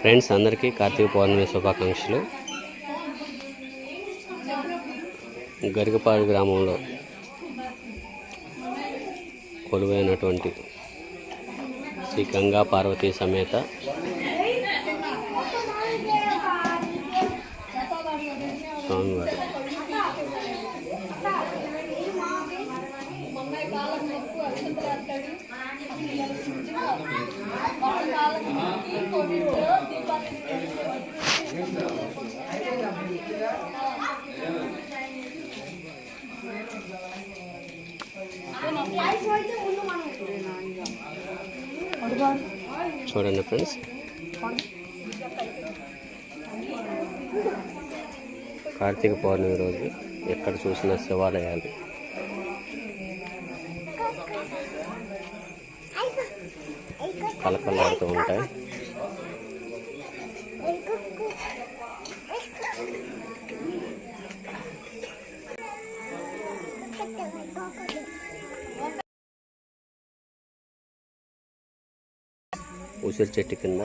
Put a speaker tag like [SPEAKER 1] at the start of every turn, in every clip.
[SPEAKER 1] Friends అందరికీ కార్తీక పౌర్ణమి శుభాకాంక్షలు. గరికపాడు గ్రామంలో కొలువైనటువంటి శ్రీ గంగా పార్వతీ సమేత స్వామివారు. చూడండి ఫ్రెండ్స్. కార్తీక పౌర్ణమి రోజు ఎక్కడ చూసిన శివాలయాలు. కలకలాడుతూ ఉంటాయి. ఉసిరి చెట్టు కింద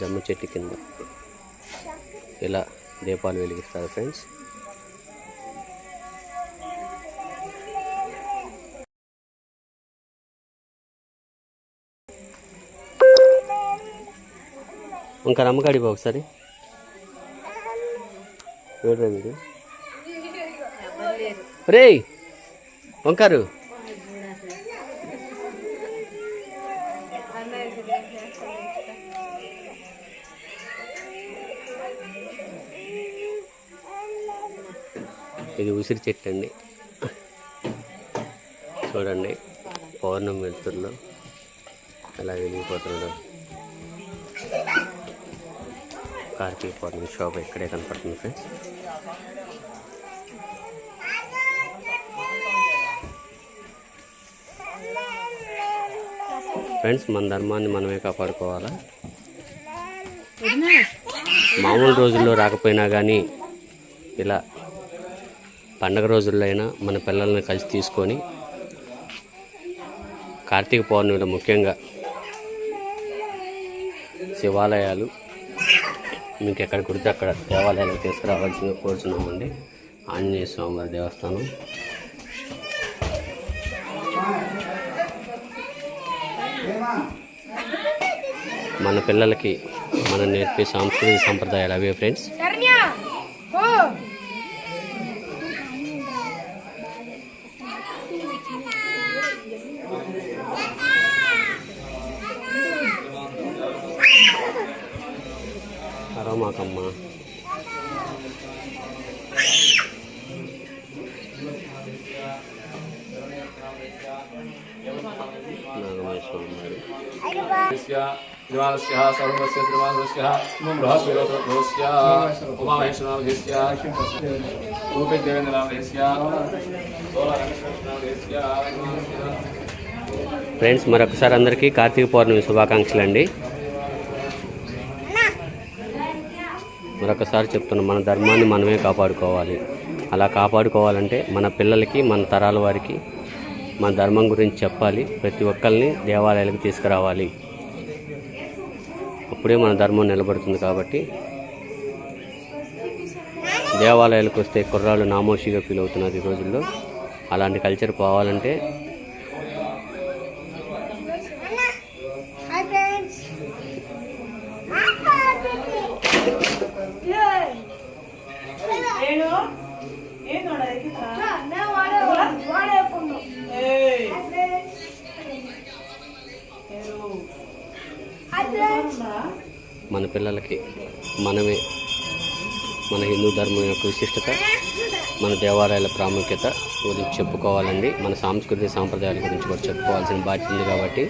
[SPEAKER 1] జమ్మ చెట్టు కింద ఇలా దీపాలు వెలిగిస్తారు ఫ్రెండ్స్. ఇంకా రమ్మకాడి పో ఒకసారి. చూడరా మీరు రే వంకారు. ఇది ఉసిరి చెట్టు అండి. చూడండి పౌర్ణమి వెళ్తుల్లో అలా వెళ్ళిపోతున్నాడు కార్తీక పౌర్ణమి షాప్ ఇక్కడే కనపడుతుంది ఫ్రెండ్స్ ఫ్రెండ్స్ మన ధర్మాన్ని మనమే కాపాడుకోవాలా? మామూలు రోజుల్లో రాకపోయినా కానీ ఇలా పండగ రోజుల్లో అయినా మన పిల్లల్ని కలిసి తీసుకొని కార్తీక పౌర్ణమిలో ముఖ్యంగా శివాలయాలు మీకు ఎక్కడ కుడితే అక్కడ దేవాలయాలకు తీసుకురావాల్సిందిగా కోరుచున్నామండి. ఆంజనేయ స్వామివారి దేవస్థానం. మన పిల్లలకి మనం నేర్పే సాంస్కృతిక సంప్రదాయాలు అవే ఫ్రెండ్స్ అరమాకమ్మ
[SPEAKER 2] సర్వస్య ఉమామహేశ్వరనామధేస్య రూపే దేవేంద్రనామధేస్య
[SPEAKER 1] ఫ్రెండ్స్ మరొకసారి అందరికీ కార్తీక పౌర్ణమి శుభాకాంక్షలు అండి. మరొకసారి చెప్తున్నాం మన ధర్మాన్ని మనమే కాపాడుకోవాలి. అలా కాపాడుకోవాలంటే మన పిల్లలకి మన తరాల వారికి మన ధర్మం గురించి చెప్పాలి. ప్రతి ఒక్కరిని దేవాలయాలకు తీసుకురావాలి. అప్పుడే మన ధర్మం నిలబడుతుంది కాబట్టి. దేవాలయాలకు వస్తే కుర్రాళ్ళు నామోషిగా ఫీల్ అవుతున్నారు ఈ రోజుల్లో. అలాంటి కల్చర్ పోవాలంటే
[SPEAKER 3] హాయ్
[SPEAKER 1] మన పిల్లలకి మనమే మన హిందూ ధర్మం యొక్క విశిష్టత మన దేవాలయాల ప్రాముఖ్యత గురించి చెప్పుకోవాలండి. మన సాంస్కృతిక సాంప్రదాయాల గురించి కూడా చెప్పుకోవాల్సిన బాధ్యత ఉంది కాబట్టి